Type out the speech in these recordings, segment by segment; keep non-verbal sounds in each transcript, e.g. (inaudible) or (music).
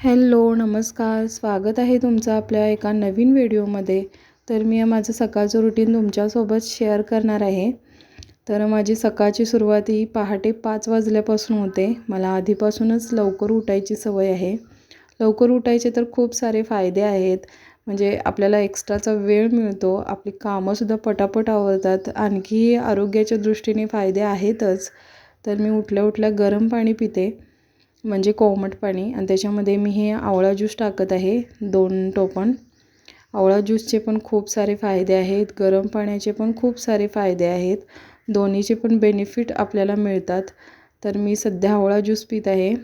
Hello नमस्कार. स्वागत आहे तुमचं आपल्या एका नवीन व्हिडिओमध्ये. तर मी माझं सकाळचं रुटीन तुमच्यासोबत शेअर करणार आहे. तर माझी सकाळची सुरुवात ही पहाटे पाच वाजल्यापासून होते. मला आधीपासूनच लवकर उठायची सवय आहे. लवकर उठायचे तर खूप सारे फायदे आहेत. म्हणजे आपल्याला एक्स्ट्राचा वेळ मिळतो आपली कामंसुद्धा पटापट आवडतात आणखी आरोग्याच्या दृष्टीने फायदे आहेतच. तर मी उठल्या उठल्या गरम पाणी पिते. म्हणजे कोमट पाणी आणि त्याच्यामध्ये मी हे आवळा ज्यूस टाकत आहे दोन टोपण. आवळा ज्यूसचे पण खूप सारे फायदे आहेत गरम पाण्याचे पण खूप सारे फायदे आहेत. दोन्हीचे पण बेनिफिट आपल्याला मिळतात. तर मी सध्या आवळा ज्यूस पित आहे.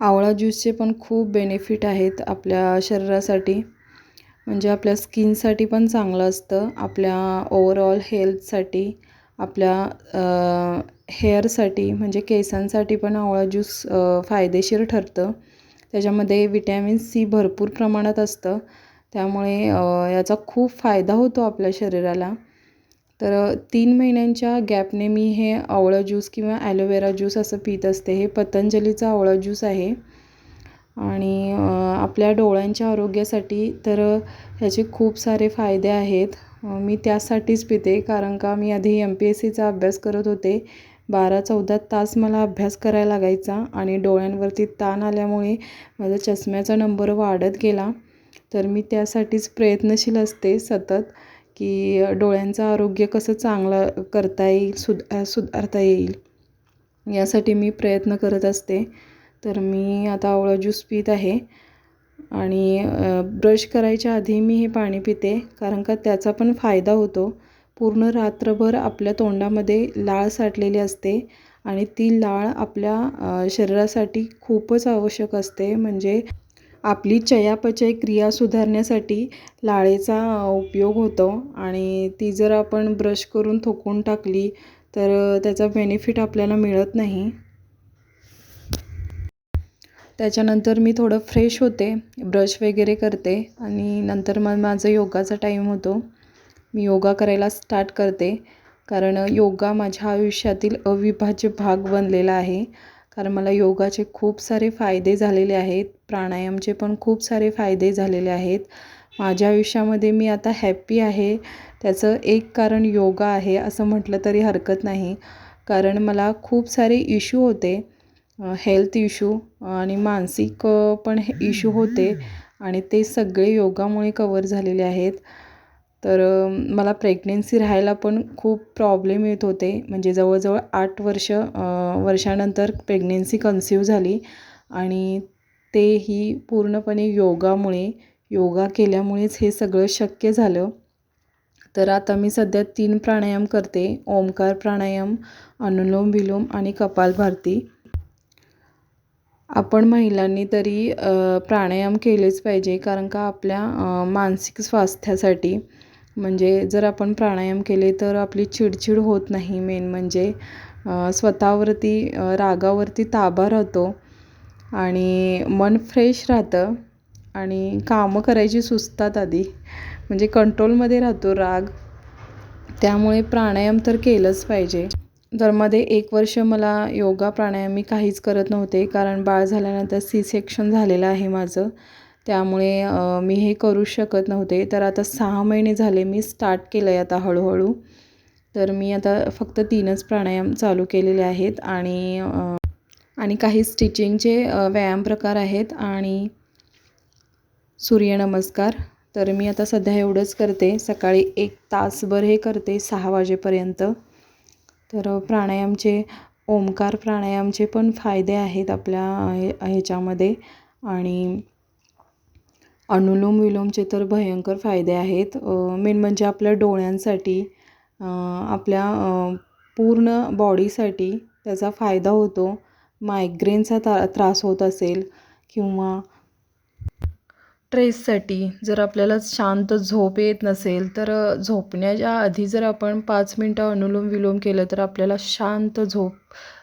आवळा ज्यूसचे पण खूप बेनिफिट आहेत आपल्या शरीरासाठी. म्हणजे आपल्या स्किनसाठी पण चांगलं असतं. आपल्या ओवरऑल हेल्थसाठी आपल्या हेअरसाठी म्हणजे केसांसाठी पण आवळा ज्यूस फायदेशीर ठरतं. त्याच्यामध्ये विटॅमिन सी भरपूर प्रमाणात असतं. त्यामुळे याचा खूप फायदा होतो आपल्या शरीराला. तर तीन महिन्यांच्या गॅपने मी हे आवळा ज्यूस किंवा ॲलोवेरा ज्यूस असं पित असते. हे पतंजलीचा आवळा ज्यूस आहे. आणि आपल्या डोळ्यांच्या आरोग्यासाठी तर ह्याचे खूप सारे फायदे आहेत. मी त्यासाठीच पिते कारण का मी आधी एम पी एस सीचा अभ्यास करत होते. बारा चौदा तास मला अभ्यास करायला लागायचा आणि डोळ्यांवरती ताण आल्यामुळे माझा चष्म्याचा नंबर वाढत गेला. तर मी त्यासाठीच प्रयत्नशील असते सतत की डोळ्यांचं आरोग्य कसं चांगलं करता येईल सुध सुधारता येईल यासाठी मी प्रयत्न करत असते. तर मी आता आवळा ज्यूस पित आहे. आणि ब्रश करायच्या आधी मी हे पाणी पिते कारण का त्याचा पण फायदा होतो. पूर्ण रात्रभर आपल्या तोंडामध्ये लाळ साठलेली असते आणि ती लाळ आपल्या शरीरासाठी खूपच आवश्यक असते. म्हणजे आपली चयापचय क्रिया सुधारण्यासाठी लाळेचा उपयोग होतो आणि ती जर आपण ब्रश करून थोकून टाकली तर त्याचा बेनिफिट आपल्याला मिळत नाही. त्याच्यानंतर मी थोडं फ्रेश होते ब्रश वगैरे करते आणि नंतर मग माझं योगाचा टाईम होतो. मी योगा करायला स्टार्ट करते कारण योगा माझ्या आयुष्यातील अविभाज्य भाग बनलेला आहे. कारण मला योगाचे खूप सारे फायदे झालेले आहेत प्राणायामचे पण खूप सारे फायदे झालेले आहेत. माझ्या आयुष्यामध्ये मी आता हॅप्पी आहे. त्याचं एक कारण योगा आहे असं म्हटलं तरी हरकत नाही. कारण मला खूप सारे इश्यू होते. हेल्थ इश्यू आणि मानसिक पण हे इश्यू होते. आणि ते सगळे योगामुळे कवर झालेले आहेत. तर मला प्रेग्नेन्सी राहायला पण खूप प्रॉब्लेम येत होते. म्हणजे जवळजवळ आठ वर्ष वर्षानंतर प्रेग्नेन्सी कन्सिव्ह झाली. आणि तेही पूर्णपणे योगामुळे योगा केल्यामुळेच हे सगळं शक्य झालं. तर आता मी सध्या तीन प्राणायाम करते. ओमकार प्राणायाम अनुलोम विलोम आणि कपालभारती. आपण महिलांनी तरी प्राणायाम केलेच पाहिजे. कारण का आपल्या मानसिक स्वास्थ्यासाठी म्हणजे जर आपण प्राणायाम केले तर आपली चिडचिड होत नाही. मेन म्हणजे स्वतःवरती रागावरती ताबा राहतो. आणि मन फ्रेश राहतं. आणि कामं करायची सुचतात आधी. म्हणजे कंट्रोलमध्ये राहतो राग. त्यामुळे प्राणायाम तर केलंच पाहिजे. तर मध्ये एक वर्ष मला योगा प्राणायाम मी काहीच करत नव्हते कारण बाळ झाल्यानंतर सी सेक्शन झालेलं आहे माझं. त्यामुळे मी हे करू शकत नव्हते. तर आता सहा महिने झाले मी स्टार्ट केलं आहे आता हळूहळू. तर मी आता फक्त तीनच प्राणायाम चालू केलेले आहेत आणि आणि काही स्टिचिंगचे व्यायाम प्रकार आहेत आणि सूर्यनमस्कार. तर मी आता सध्या एवढंच करते. सकाळी एक तासभर हे करते सहा वाजेपर्यंत. तर प्राणायामचे ओमकार प्राणायामचे पण फायदे आहेत आपल्या हे ह्याच्यामध्ये. आणि अनुलोम विलोमचे तर भयंकर फायदे आहेत. मेन म्हणजे आपल्या डोळ्यांसाठी आपल्या पूर्ण बॉडीसाठी त्याचा फायदा होतो. मायग्रेनचा ता त्रास होत असेल किंवा ट्रेससाठी जर आपल्याला शांत झोप येत नसेल तर झोपण्याच्या आधी जर आपण पाच मिनटं अनुलोम विलोम केलं तर आपल्याला शांत झोप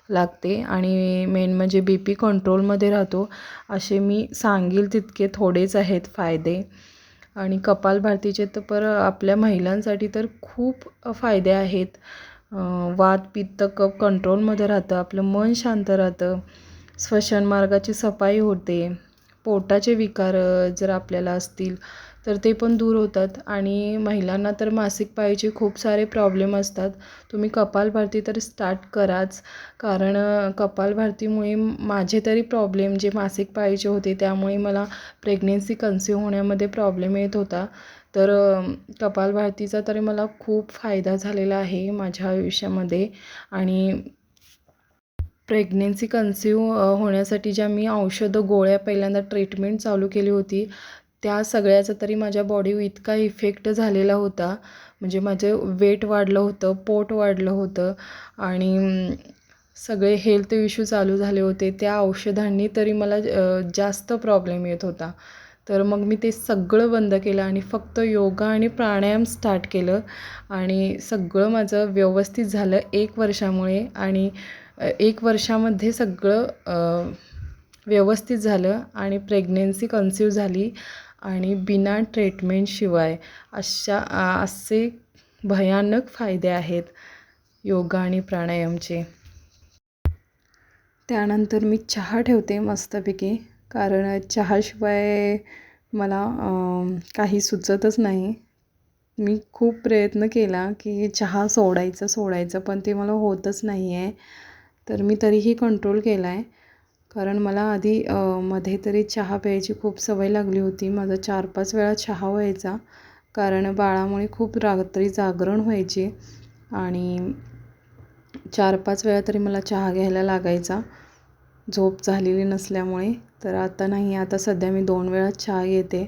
लागते आणि मेन म्हणजे बी पी कंट्रोलमध्ये राहतो. असे मी सांगेल तितके थोडेच आहेत फायदे. आणि कपालभारतीचे तर पर आपल्या महिलांसाठी तर खूप फायदे आहेत. वात पित्त कप कंट्रोलमध्ये राहतं आपलं मन शांत राहतं. श्वसनमार्गाची सफाई होते. पोटाचे विकार जर आपल्याला असतील तर ते पण दूर होतात. आणि महिलांना तर मासिक पाळीचे खूप सारे प्रॉब्लेम असतात. तुम्ही कपालभाती तर स्टार्ट कराच. कारण अ, कपालभातीमुळे माझे तरी प्रॉब्लेम जे मासिक पाळीचे होते त्यामुळे मला प्रेग्नेन्सी कन्सिव्ह होण्यामध्ये प्रॉब्लेम येत होता. तर अ, कपालभातीचा तरी मला खूप फायदा झालेला आहे माझ्या आयुष्यामध्ये. आणि प्रेग्नेन्सी कन्सिव्ह होण्यासाठी ज्या मी औषधं गोळ्या पहिल्यांदा ट्रीटमेंट चालू केली होती त्या सगळ्याचा तरी माझ्या बॉडीवर इतका इफेक्ट झालेला होता. म्हणजे माझं वेट वाढलं होतं पोट वाढलं होतं आणि सगळे हेल्थ इश्यू चालू झाले होते. त्या औषधांनी तरी मला जास्त प्रॉब्लेम येत होता. तर मग मी ते सगळं बंद केलं आणि फक्त योगा आणि प्राणायाम स्टार्ट केलं आणि सगळं माझं व्यवस्थित झालं एक वर्षामुळे आणि एक वर्षामध्ये सगळं व्यवस्थित झालं आणि प्रेग्नेन्सी कन्सिव्ह झाली आणि बिना ट्रीटमेंटशिवाय अशा असे भयानक फायदे आहेत योगा आणि प्राणायामचे. त्यानंतर मी चहा ठेवते मस्तपैकी कारण चहाशिवाय मला काही सुचतच नाही. मी खूप प्रयत्न केला की चहा सोडायचं सोडायचं पण ते मला होतच नाही आहे तर मी तरीही कंट्रोल केला आहे कारण मला आधी मध्ये तरी चहा प्यायची खूप सवय लागली होती. माझा चार पाच वेळा चहा व्हायचा. कारण बाळामुळे खूप रात्री जागरण व्हायची. आणि चार पाच वेळा तरी मला चहा घ्यायला लागायचा. झोप झालेली नसल्यामुळे. तर आता नाही आता सध्या मी दोन वेळा चहा घेते.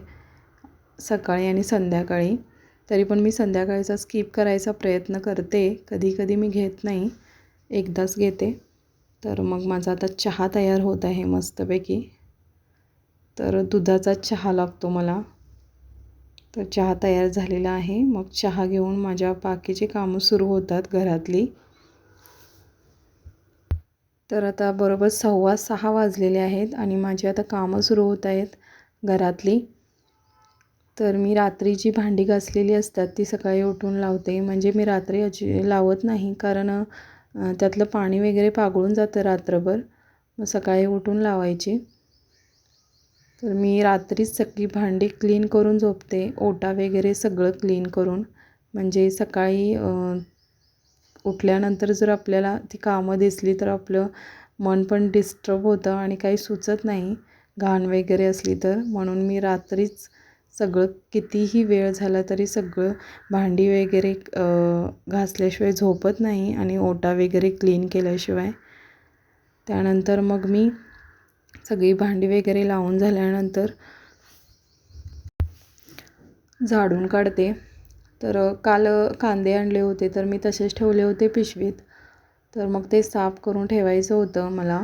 सकाळी आणि संध्याकाळी. तरी पण मी संध्याकाळचा स्किप करायचा प्रयत्न करते. कधी कधी मी घेत नाही. एकदाच घेते. तर मग माझा आता चहा तयार होत आहे मस्तपैकी. तर दुधाचा चहा लागतो मला. तर चहा तयार झालेला आहे. मग चहा घेऊन माझ्या बाकीची कामं सुरू होतात घरातली. तर आता बरोबर सव्वा सहा वाजलेले आहेत आणि माझी आता कामं सुरू होत आहेत घरातली. तर मी रात्री जी भांडी घासलेली असतात ती सकाळी उठून लावते. म्हणजे मी रात्री अजी लावत नाही कारण त्यातलं पाणी वगैरे पागळून जातं रात्रभर. मग सकाळी उठून लावायची. तर मी रात्रीच सगळी भांडी क्लीन करून झोपते. ओटा वगैरे सगळं क्लीन करून. म्हणजे सकाळी उठल्यानंतर जर आपल्याला ती कामं दिसली तर आपलं मन पण डिस्टर्ब होतं आणि काही सुचत नाही. घाण वगैरे असली तर. म्हणून मी रात्रीच सगळं कितीही वेळ झाला तरी सगळं भांडी वगैरे घासल्याशिवाय झोपत नाही आणि ओटा वगैरे क्लीन केल्याशिवाय. त्यानंतर मग मी सगळी भांडी वगैरे लावून झाल्यानंतर झाडून काढते. तर काल कांदे आणले होते तर मी तसेच ठेवले होते पिशवीत. तर मग ते साफ करून ठेवायचं होतं मला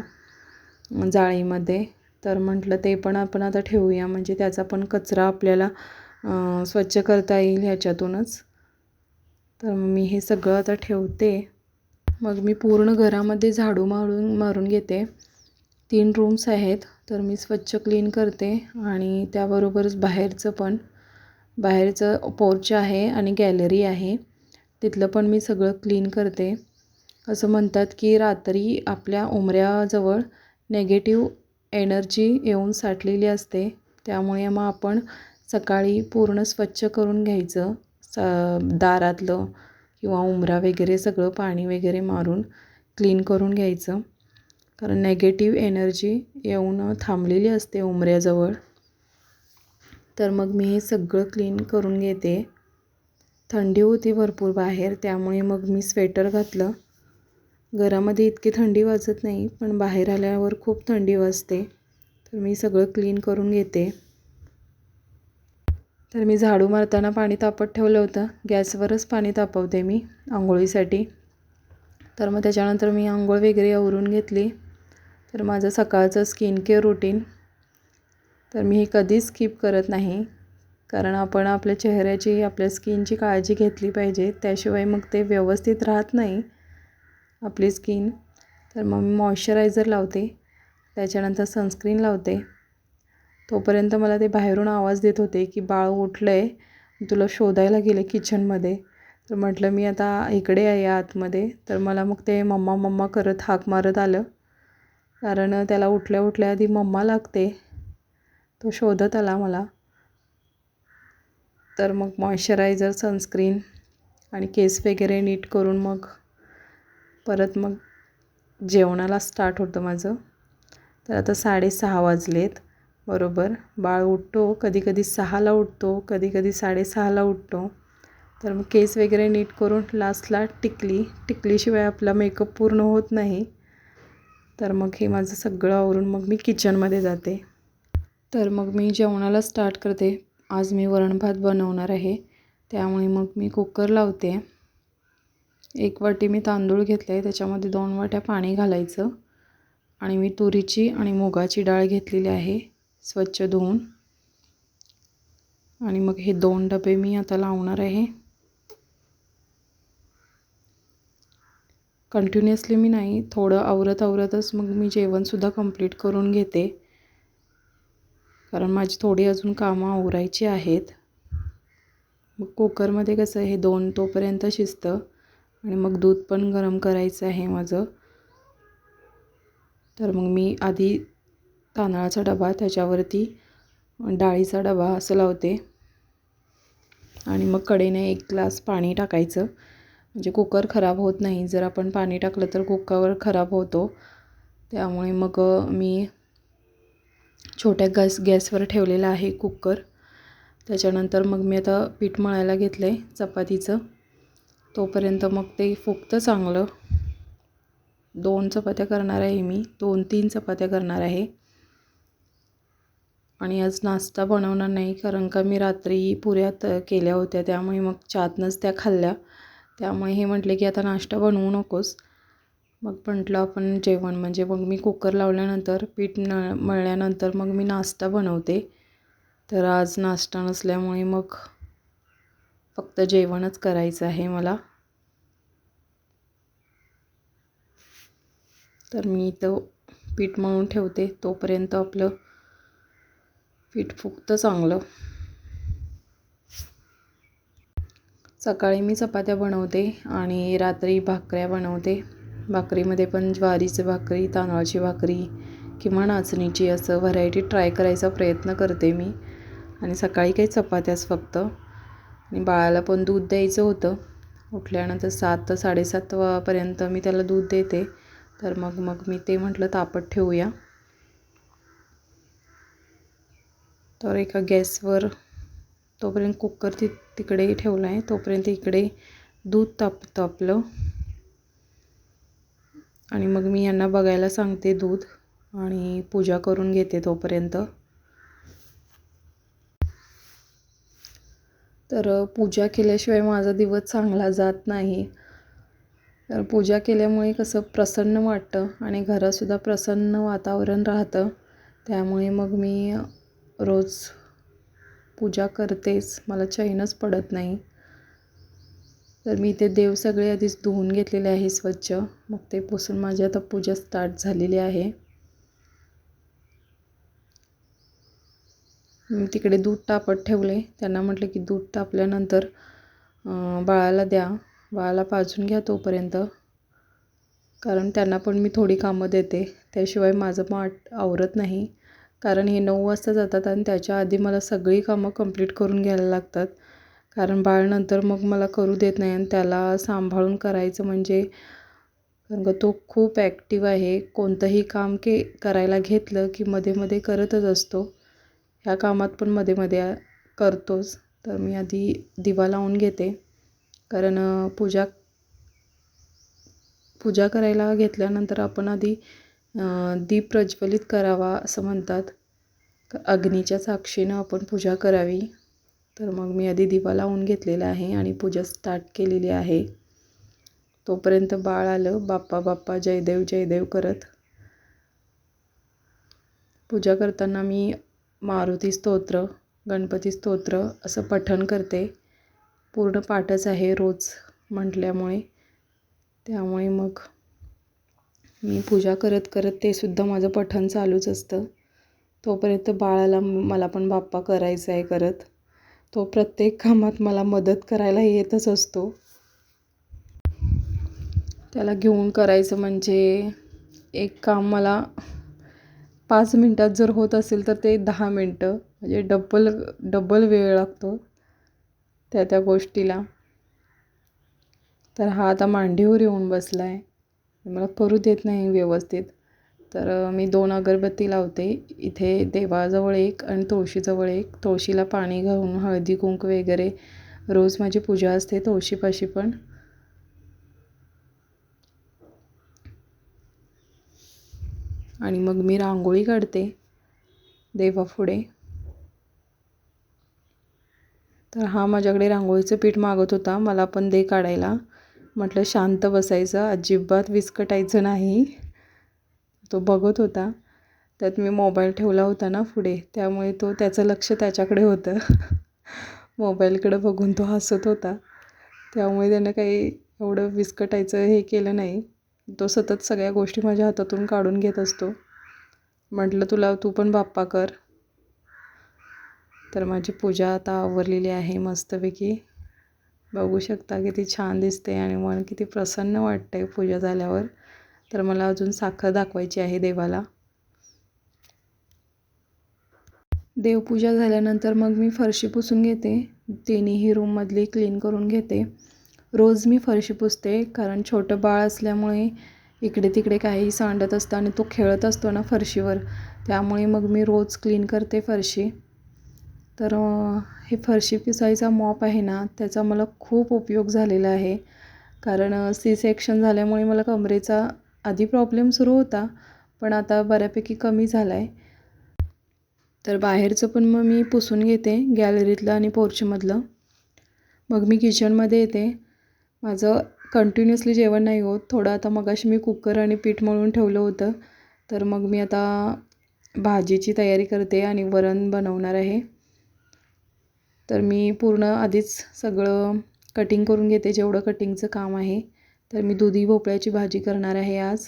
जाळीमध्ये. तर म्हटलं ते पण आपण आता ठेवूया. म्हणजे त्याचा पण कचरा आपल्याला स्वच्छ करता येईल ह्याच्यातूनच. तर मग मी हे सगळं आता ठेवते. मग मी पूर्ण घरामध्ये झाडू मारून मारून घेते. तीन रूम्स आहेत. तर मी स्वच्छ क्लीन करते आणि त्याबरोबरच बाहेरचं पण. बाहेरचं पोर्च आहे आणि गॅलरी आहे. तिथलं पण मी सगळं क्लीन करते. असं म्हणतात की रात्री आपल्या उमऱ्याजवळ नेगेटिव्ह एनर्जी येऊन साठलेली असते. त्यामुळे मग आपण सकाळी पूर्ण स्वच्छ करून घ्यायचं. स दारातलं किंवा उमरा वगैरे सगळं पाणी वगैरे मारून क्लीन करून घ्यायचं. कारण नेगेटिव्ह एनर्जी येऊन थांबलेली असते उमऱ्याजवळ तर मग मी हे सगळं क्लीन करून घेते. थंडी होती भरपूर बाहेर त्यामुळे मग मी स्वेटर घातलं. घरामध्ये इतकी थंडी वाजत नाही पण बाहेर आल्यावर खूप थंडी वाजते. तर मी सगळं क्लीन करून घेते. तर मी झाडू मारताना पाणी तापत ठेवलं होतं. गॅसवरच पाणी तापवते मी आंघोळीसाठी. तर मग त्याच्यानंतर मी आंघोळ वगैरे आवरून घेतली. तर माझं सकाळचं स्किन केअर रुटीन तर मी हे कधीच स्किप करत नाही. कारण आपण आपल्या चेहऱ्याची आपल्या स्किनची काळजी घेतली पाहिजे. त्याशिवाय मग ते व्यवस्थित राहत नाही. आपली स्किन. तर मग मी मॉइश्चरायझर लावते. त्याच्यानंतर सनस्क्रीन लावते. तोपर्यंत मला ते बाहेरून आवाज देत होते की बाळ उठलं आहे तुला शोधायला गेले किचनमध्ये. तर म्हटलं मी आता इकडे आहे आतमध्ये. तर मला मग ते मम्मा मम्मा करत हाक मारत आलं. कारण त्याला उठल्या उठल्या आधी मम्मा लागते. तो शोधत आला मला. तर मग मॉइश्चरायझर सनस्क्रीन आणि केस वगैरे नीट करून मग परत मग जेवणाला स्टार्ट होतं माझं. तर आता साडेसहा वाजलेत. बरोबर? बाळ उठतो कधी कधी सहाला उठतो कधी कधी साडेसहाला उठतो. तर मग केस वगैरे नीट करून लास्टला टिकली. टिकलीशिवाय आपला मेकअप पूर्ण होत नाही. तर मग हे माझं सगळं आवरून मग मी किचनमध्ये जाते. तर मग मी जेवणाला स्टार्ट करते. आज मी वरण भात बनवणार आहे. त्यामुळे मग मी कुकर लावते. एक वाटी मी तांदूळ घेतले आहे त्याच्यामध्ये दोन वाट्या पाणी घालायचं. आणि मी तुरीची आणि मुगाची डाळ घेतलेली आहे स्वच्छ धुवून. आणि मग हे दोन डबे मी आता लावणार आहे. कंटिन्युअसली मी नाही थोडं आवरत आवरतच मग मी जेवणसुद्धा कंप्लीट करून घेते. कारण माझी थोडी अजून कामं आवरायची आहेत. मग कुकरमध्ये कसं हे दोन तोपर्यंत शिजतं. आणि मग दूध पण गरम करायचं आहे माझं. तर मग मी आधी तांदळाचा डबा त्याच्यावरती डाळीचा डबा असं लावते. आणि मग कडेने एक ग्लास पाणी टाकायचं. म्हणजे कुकर खराब होत नाही. जर आपण पाणी टाकलं तर कुकर खराब होतो. त्यामुळे मग मी छोट्या गॅस गॅसवर ठेवलेला आहे कुकर. त्याच्यानंतर मग मी आता पीठ मळायला घेतलं आहे चपातीचं. तोपर्यंत मग ते फुगतं चांगलं. दोन चपात्या करणार आहे मी. दोन तीन चपात्या करणार आहे. आणि आज नाश्ता बनवणार नाही कारण का मी रात्री पुऱ्यात केल्या होत्या. त्यामुळे मग चातनंच त्या खाल्ल्या. त्यामुळे हे म्हटले की आता नाश्ता बनवू नकोस. मग म्हटलं आपण जेवण. म्हणजे मग मी कुकर लावल्यानंतर पीठ न मळल्यानंतर मग मी नाश्ता बनवते. तर आज नाश्ता नसल्यामुळे मग फक्त जेवणच करायचं आहे मला. तर मी इथं पीठ मळून ठेवते. तोपर्यंत आपलं पीठ फुगतं चांगलं. सकाळी मी चपात्या बनवते आणि रात्री भाकऱ्या बनवते. भाकरीमध्ये पण ज्वारीची भाकरी तांदळाची भाकरी किंवा नाचणीची असं व्हरायटी ट्राय करायचा प्रयत्न करते मी. आणि सकाळी काही चपात्याच फक्त. आणि बाळाला पण दूध द्यायचं होतं. उठल्यानंतर सात तर साडेसात वापर्यंत मी त्याला दूध देते. तर मग मग मी ते म्हटलं तापत ठेवूया. तर एका गॅसवर तोपर्यंत कुकर ति तिकडे ठेवला आहे. तोपर्यंत इकडे दूध ताप आपलं आणि मग मी यांना बघायला सांगते दूध. आणि पूजा करून घेते तोपर्यंत. तर पूजा केल्याशिवाय माझा दिवस चांगला जात नाही. तर पूजा केल्यामुळे कसं प्रसन्न वाटतं आणि घरातसुद्धा प्रसन्न वातावरण राहतं. त्यामुळे मग मी रोज पूजा करतेच. मला चैनच पडत नाही. तर मी ते देव सगळे आधीच धुवून घेतलेले आहे स्वच्छ. मग ते पुसून माझी आता पूजा स्टार्ट झालेली आहे. मी तिकडे दूध तापत ठेवले. त्यांना म्हटलं की दूध तापल्यानंतर बाळाला द्या. बाळाला पाजून घ्या तोपर्यंत. कारण त्यांना पण मी थोडी कामं देते. त्याशिवाय माझं माट आवरत नाही. कारण हे नऊ वाजता जातात आणि त्याच्या आधी मला सगळी कामं कंप्लीट करून घ्यायला लागतात. कारण बाळ नंतर मग मला करू देत नाही आणि त्याला सांभाळून करायचं म्हणजे कारण का तो खूप ॲक्टिव्ह आहे. कोणतंही काम के करायला घेतलं की मध्ये मध्ये करतच असतो. ह्या कामात पण मध्ये मध्ये करतोच. तर मी आधी दिवा लावून घेते. कारण पूजा पूजा करायला घेतल्यानंतर आपण आधी दीप प्रज्वलित करावा असं म्हणतात. अग्नीच्या साक्षीनं आपण पूजा करावी. तर मग मी आधी दिवा लावून घेतलेला आहे आणि पूजा स्टार्ट केलेली आहे. तोपर्यंत बाळ आलं. बाप्पा बाप्पा जयदेव जयदेव करत. पूजा करताना मी मारुती स्तोत्र गणपती स्तोत्र असं पठण करते. पूर्ण पाठच आहे रोज म्हटल्यामुळे. त्यामुळे मग मी पूजा करत करत ते सुद्धा माझं पठण चालूच असतं. तोपर्यंत बाळाला मला पण बाप्पा करायचा आहे करत. तो प्रत्येक कामात मला मदत करायला येतच असतो. त्याला घेऊन करायचं म्हणजे एक काम मला पाच मिनटात जर होत असेल तर ते दहा मिनटं म्हणजे डब्बल डब्बल वेळ लागतो त्या त्या गोष्टीला. तर हा आता मांडीवर येऊन बसला आहे मला करू देत नाही व्यवस्थित. तर मी दोन अगरबत्ती लावते. इथे देवाजवळ एक आणि तुळशीजवळ एक. तुळशीला पाणी घालून हळदी कुंक वगैरे. रोज माझी पूजा असते तुळशीपाशी पण. आणि मग मी रांगोळी काढते देवापुढे तर हा माझ्याकडे रांगोळीचं पीठ मागत होता. मला पण दे काढायला. म्हटलं शांत बसायचं. अजिबात विस्कटायचं नाही. तो बघत होता. त्यात मी मोबाईल ठेवला होता ना पुढे. त्यामुळे तो त्याचं लक्ष त्याच्याकडे होतं. (laughs) मोबाईलकडे बघून तो हसत होता. त्यामुळे त्यानं काही एवढं विस्कटायचं हे केलं नाही. तो सतत सगळ्या गोष्टी माझ्या हातातून काढून घेत असतो. म्हटलं तुला तू पण बाप्पा कर. तर माझी पूजा आता आवरलेली आहे मस्तपैकी. बघू शकता किती छान दिसते आणि मन किती प्रसन्न वाटतं आहे पूजा झाल्यावर. तर मला अजून साखर दाखवायची आहे देवाला. देवपूजा झाल्यानंतर मग मी फरशी पुसून घेते. तिन्ही रूममधली क्लीन करून घेते. रोज मी फरशी पुसते कारण छोटं बाळ असल्यामुळे इकडे तिकडे काही सांडत असतं आणि तो खेळत असतो ना फरशीवर. त्यामुळे मग मी रोज क्लीन करते फरशी. तर हे फरशी पिसायचा मॉप आहे ना त्याचा मला खूप उपयोग झालेला आहे. कारण सी सेक्शन झाल्यामुळे मला कमरेचा आधी प्रॉब्लेम सुरू होता पण आता बऱ्यापैकी कमी झाला आहे तर बाहेरचं पण मग मी पुसून घेते गॅलरीतलं आणि पोर्चमधलं मग मी किचनमध्ये येते. माझं कंटिन्युअसली जेवण नाही होत. थोडं आता मगाशी मी कुकर आणि पीठ मळून ठेवलं होतं. तर मग मी आता भाजीची तयारी करते आणि वरण बनवणार आहे. तर मी पूर्ण आधीच सगळं कटिंग करून घेते. जेवढं कटिंगचं काम आहे. तर मी दुधी भोपळ्याची भाजी करणार आहे आज.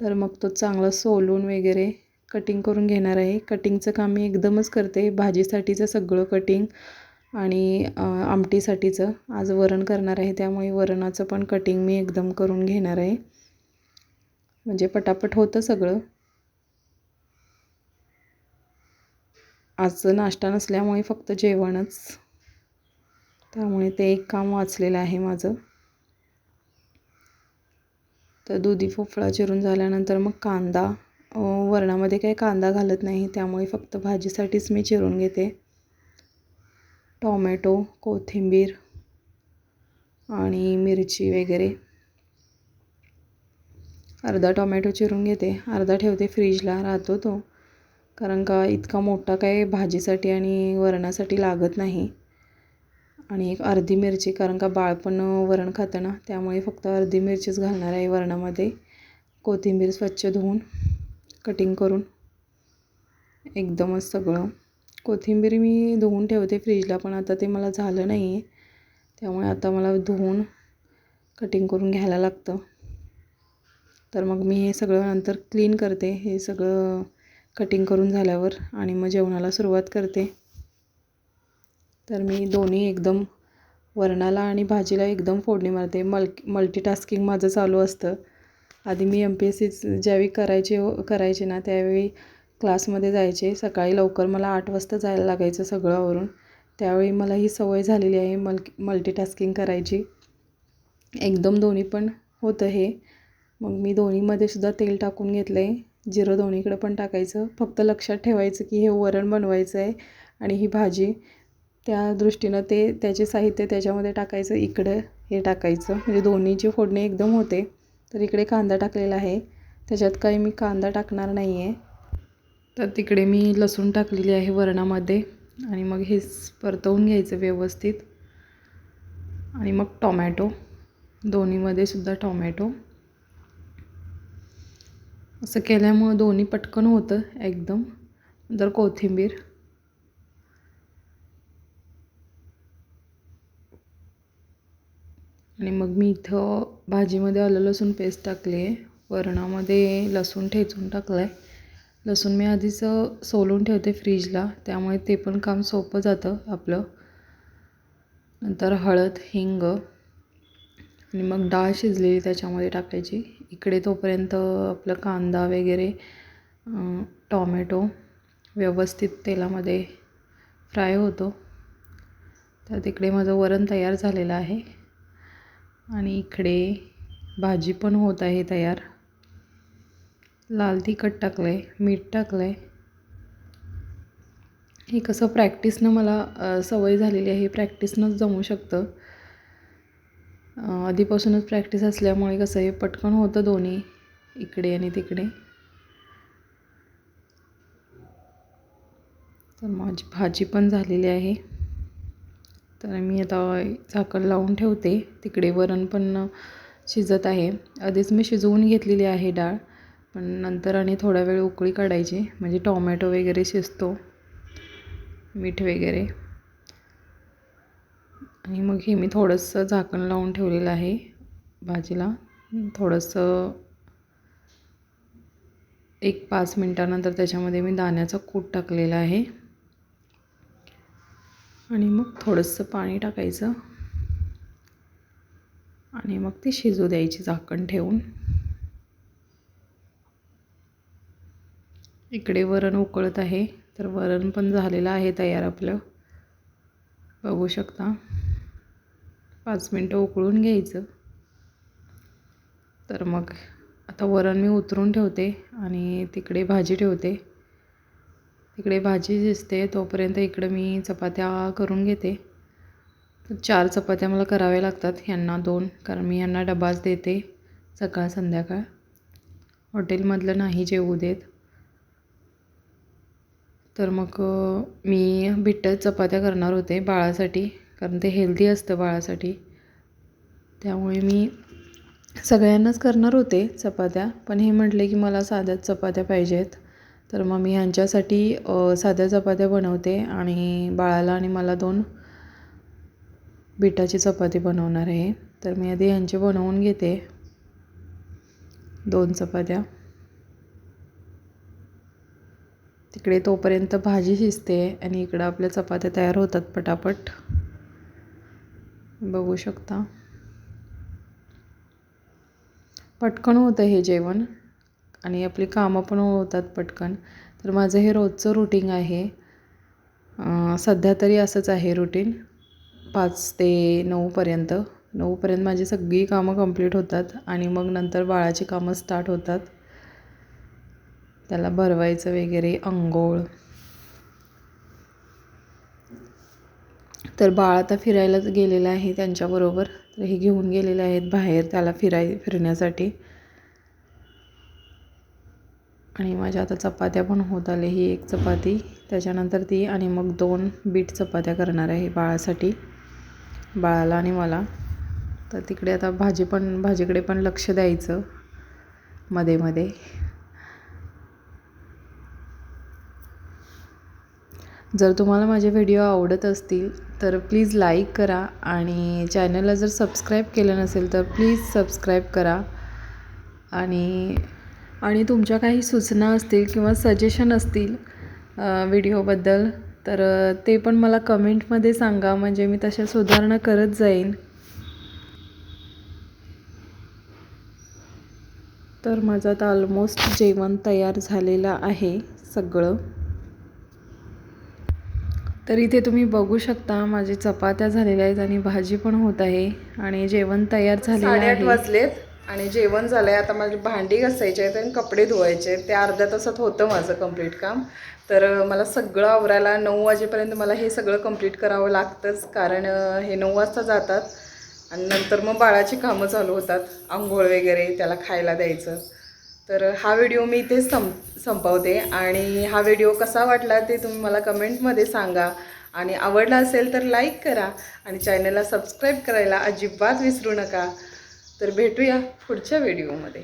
तर मग तो चांगला सोलून वगैरे कटिंग करून घेणार आहे. कटिंगचं काम मी एकदमच करते. भाजीसाठीचं सगळं कटिंग आणि आमटीसाठीचं. आज वरण करणार आहे त्यामुळे वरणाचं पण कटिंग मी एकदम करून घेणार आहे. म्हणजे पटापट होतं सगळं. आजचं नाश्ता नसल्यामुळे फक्त जेवणच. त्यामुळे ते एक काम वाचलेलं आहे माझं. तर दुधी फोफळा चिरून झाल्यानंतर मग कांदा वरणामध्ये काही कांदा घालत नाही त्यामुळे फक्त भाजीसाठीच मी चिरून घेते. टॉमॅटो कोथिंबीर आणि मिरची वगैरे. अर्धा टॉमॅटो चिरून घेते. अर्धा ठेवते फ्रीजला राहतो तो. कारण का इतका मोठा काय भाजीसाठी आणि वरणासाठी लागत नाही. आणि एक अर्धी मिरची कारण का बाळ पण वरण खातं ना त्यामुळे फक्त अर्धी मिरचीच घालणार आहे वरणामध्ये. कोथिंबीर स्वच्छ धुवून कटिंग करून. एकदमच सगळं. कोथिंबीर मी धुवून ठेवते फ्रीजला पण आता ते मला झालं नाही आहे त्यामुळे आता मला धुवून कटिंग करून घ्यायला लागतं. तर मग मी हे सगळं नंतर क्लीन करते. हे सगळं कटिंग करून झाल्यावर आणि मग जेवणाला सुरुवात करते. तर मी दोन्ही एकदम वरणाला आणि भाजीला एकदम फोडणी मारते. मल मल्टीटास्किंग माझं चालू असतं. आधी मी एम पी एस सी ज्यावेळी करायचे हो, करायचे ना त्यावेळी क्लासमध्ये जायचे. सकाळी लवकर मला आठ वाजता जायला लागायचं सगळं आवरून त्यावेळी मला ही सवय झालेली आहे मल मल्टीटास्किंग करायची. एकदम दोन्ही पण होतं हे. मग मी दोन्हीमध्ये सुद्धा तेल टाकून घेतलं आहे जिरं दोन्हीकडं पण टाकायचं. फक्त लक्षात ठेवायचं की हे वरण बनवायचं आहे आणि ही भाजी. त्या दृष्टीनं ते त्याचे साहित्य त्याच्यामध्ये टाकायचं. इकडं हे टाकायचं. म्हणजे दोन्हीची फोडणी एकदम होते. तर इकडे कांदा टाकलेला आहे. त्याच्यात काही मी कांदा टाकणार नाही आहे तर तिकडे मी लसूण टाकलेली आहे वरणामध्ये आणि मग हे परतवून घ्यायचं व्यवस्थित. आणि मग टॉमॅटो दोन्हीमध्ये सुद्धा टॉमॅटो. असं केल्यामुळं दोन्ही पटकन होतं एकदम नंतर कोथिंबीर. आणि मग मी इथं भाजीमध्ये आलं लसूण पेस्ट टाकली आहे. वरणामध्ये लसूण ठेचून टाकलं आहे लसूण मी आधीच सोलून ठेवते फ्रीजला त्यामुळे ते पण काम सोपं जातं आपलं. नंतर हळद हिंग आणि मग डाळ शिजलेली त्याच्यामध्ये टाकायची. इकडे तोपर्यंत आपलं कांदा वगैरे टॉमॅटो व्यवस्थित तेलामध्ये फ्राय होतो. तर तिकडे माझं वरण तयार झालेलं आहे. आणि इकडे भाजी पण होत आहे तयार. लाल तिखट टाकलं आहे मीठ टाकलं आहे हे कसं प्रॅक्टिसनं मला सवय झालेली आहे प्रॅक्टिसनंच जमू शकतं. आधीपासूनच प्रॅक्टिस असल्यामुळे कसं आहे पटकन होतं दोन्ही इकडे आणि तिकडे. तर माझी भाजी पण झालेली आहे. तर मी आता झाकण लावून ठेवते. तिकडे वरण पण शिजत आहे. आधीच मी शिजवून घेतलेली आहे डाळ. पण नंतर आणि थोडा वेळ उकळी काढायची म्हणजे टॉमॅटो वगैरे शिजतो मीठ वगैरे. आणि मग हे मी थोडंसं झाकण लावून ठेवलेलं आहे भाजीला. थोडंसं एक पाच मिनटानंतर त्याच्यामध्ये मी दाण्याचं कूट टाकलेलं आहे. आणि मग थोडंसं पाणी टाकायचं. आणि मग ती शिजू द्यायची झाकण ठेवून. इकडे वरण उकळत आहे. तर वरण पण झालेलं आहे तयार आपलं. बघू शकता. पाच मिनटं उकळून घ्यायचं. तर मग आता वरण मी उतरून ठेवते आणि तिकडे भाजी ठेवते. तिकडे भाजी दिसते तोपर्यंत इकडं मी चपात्या करून घेते. तर चार चपात्या मला कराव्या लागतात ह्यांना दोन कारण मी यांना डबाच देते सकाळ संध्याकाळ. हॉटेलमधलं नाही जेवू देत. तर मग मी बिट्ट चपात्या करणार होते बाळासाठी कारण ते हेल्दी असतं बाळासाठी. त्यामुळे मी सगळ्यांनाच करणार होते चपात्या पण हे म्हटले की मला साध्याच चपात्या पाहिजेत. तर मग मी ह्यांच्यासाठी साध्या चपात्या बनवते आणि बाळाला आणि मला दोन बिटाची चपाती बनवणार आहे. तर मी आधी ह्यांचे बनवून घेते. दोन चपात्या. तिकडे तोपर्यंत भाजी शिजते आणि इकडं आपल्या चपात्या तयार होतात पटापट. बघू शकता. पटकन होतं हे जेवण. आणि आपली कामं पण होतात पटकन. तर माझं हे रोजचं रुटीन आहे. सध्या तरी असंच आहे रुटीन पाच ते नऊपर्यंत नऊपर्यंत माझी सगळी कामं कंप्लीट होतात आणि मग नंतर बाळाची कामं स्टार्ट होतात. त्याला भरवायचं वगैरे अंघोळ तर बाळ आता फिरायलाच गेलेलं आहे त्यांच्याबरोबर. तर हे घेऊन गेलेले आहेत बाहेर त्याला फिराय फिरण्यासाठी. आणि माझ्या आता चपात्या पण होत आले. ही एक चपाती. त्याच्यानंतर ती आणि मग दोन बीट चपात्या करणार आहे बाळासाठी. बाळाला आणि मला. तर तिकडे आता भाजी पण भाजीकडे पण लक्ष द्यायचं. मध्ये मध्ये. जर तुम्हाला माझे व्हिडिओ आवडत असतील तर प्लीज लाईक करा आणि चॅनलला जर सबस्क्राईब केलं नसेल तर प्लीज सबस्क्राईब करा. आणि आणि तुमच्या काही सूचना असतील किंवा सजेशन असतील व्हिडिओबद्दल तर ते पण मला कमेंटमध्ये सांगा. म्हणजे मी तशा सुधारणा करत जाईन. तर माझं आता ऑलमोस्ट जेवण तयार झालेलं आहे सगळं. तर इथे तुम्ही बघू शकता माझी चपात्या झालेल्या आहेत आणि भाजी पण होत आहे आणि जेवण तयार झालेलं साडेआठ आठ वाजलेत आणि जेवण झालंय. आता माझी भांडी घासायची आहेत आणि कपडे धुवायचे आहेत. ते अर्ध्या तासात होतं माझं कंप्लीट काम. तर मला सगळं आवरायला नऊ वाजेपर्यंत मला हे सगळं कंप्लीट करावं लागतंच कारण हे नऊ वाजता जातात आणि नंतर मग बाळाची कामं चालू होतात. आंघोळ वगैरे त्याला खायला द्यायचं. तर हा व्हिडिओ मी इथेच सं संपवते. आणि हा व्हिडिओ कसा वाटला ते तुम्ही मला कमेंटमध्ये सांगा. आणि आवडला असेल तर लाईक करा. आणि चॅनलला सबस्क्राईब करायला अजिबात विसरू नका. तर भेटूया पुढच्या व्हिडिओमध्ये